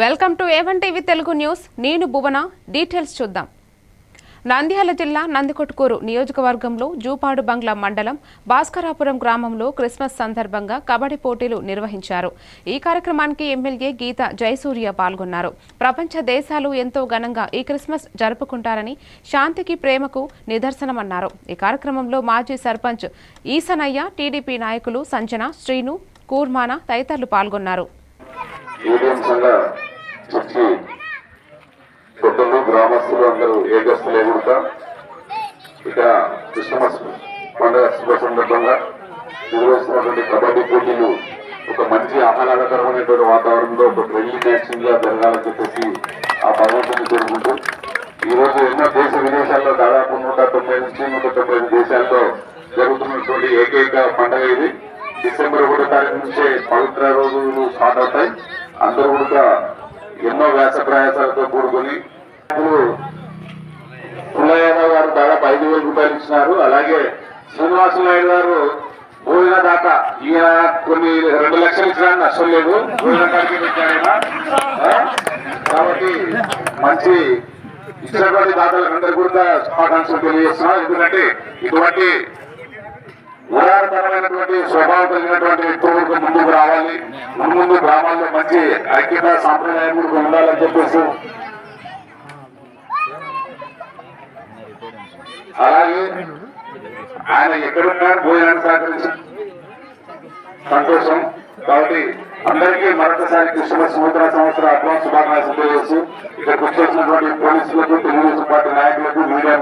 Welcome to A one TV Telugu news. నేను Bhuvana. Details చూద్దాం. నంద్యాల జిల్లా నందికొట్కూరు నియోజకవర్గంలో జూపాడు బంగ్లా మండలం భాస్కరాపురం గ్రామంలో క్రిస్మస్ సందర్భంగా కబడ్డీ పోటీలు నిర్వహించారు. ఈ కార్యక్రమానికి ఎమ్మెల్యే గీత జయసూర్య పాల్గొన్నారు. ప్రపంచ దేశాలు ఎంతో ఘనంగా ఈ క్రిస్మస్ జరుపుకుంటారని శాంతికి ప్రేమకు నిదర్శనమన్నారు. ఈ కార్యక్రమంలో మాజీ సర్పంచ్ ఈసనయ్య టీడీపీ నాయకులు సంజన శ్రీను కూర్మాన తదితరులు పాల్గొన్నారు. యూనియన్ చర్చి పెద్దలు గ్రామస్తులు అందరూ ఏకస్తులే కూడా ఇక? క్రిస్మస్ పండుగ శుభ సందర్భంగా నిర్వహిస్తున్నటువంటి కబడ్డీ పోటీలు ఒక మంచి ఆహ్లాదకరమైనటువంటి వాతావరణంలో ఒక ఫ్రెండ్లీ మ్యాచింగ్గా జరగాలని చెప్పేసి ఆ భగవంతుని జరుగుతూ ఈరోజు రోజు ఎన్నో దేశ విదేశాల్లో దాదాపు నూట తొంభై నుంచి నూట తొంభై ఐదు దేశాల్లో జరుగుతున్నటువంటి ఏకైక పండుగ ఇది. డిసెంబర్ ఒకటో తారీఖు నుంచే పవిత్ర రోజులు స్టార్ట్ అవుతాయి. అందరూ కూడా ఎన్నో వ్యాస ప్రయాసాలతో కూడుకొని పుల్లయ్య గారు దాదాపు ఐదు వేల రూపాయలు ఇచ్చినారు. అలాగే శ్రీనివాస నాయుడు గారు భోజన దాకా ఈయన కొన్ని రెండు లక్షలు ఇచ్చినా నష్టం లేదు. భోజన కాడికి పెట్టారు కాబట్టి మంచి ఇచ్చినటువంటి దాతలకు దాతలందరూ కూడా శుభాకాంక్షలు తెలియజేస్తున్నాం. ఎందుకంటే ఇటువంటి ఉదారతరమైనటువంటి స్వభావం కలిగినటువంటి వ్యక్తులకు ముందుకు రావాలి. ముందు ముందు గ్రామాల్లో మంచి ఐక్యత సాంప్రదాయం కూడా ఉండాలని చెప్పేసి. అలాగే ఆయన ఎక్కడున్నా భోజనాన్ని సహకరించి సంతోషం. కాబట్టి అందరికీ మరొకసారి క్రిస్మస్ నూతన సంవత్సర అడ్వాన్స్ శుభాకాంక్షలు తెలియజేస్తూ ఇక్కడ వచ్చేసినటువంటి పోలీసులకు తెలుగుదేశం పార్టీ నాయకులకు మీడియా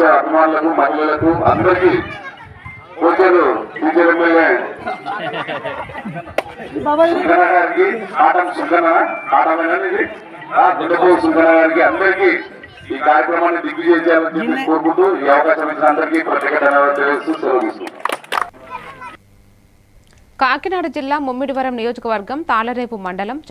తెలుగుదేశం అభిమానులకు మహిళలకు అందరికీ కోచలు టీచర్ ఎమ్మెల్యే సుందర గారికి ఆటం సుందర ఆటమైన ఇది ఆ గుండెపో సుందర గారికి అందరికీ ఈ కార్యక్రమాన్ని దిగ్విజయం చేయాలని చెప్పి కోరుకుంటూ ఈ అవకాశం ఇచ్చిన అందరికీ ప్రత్యేక ధన్యవాదాలు తెలియజేస్తూ సెలవు. కాకినాడ జిల్లా ముమ్మిడివరం నియోజకవర్గం తాళరేపు మండలం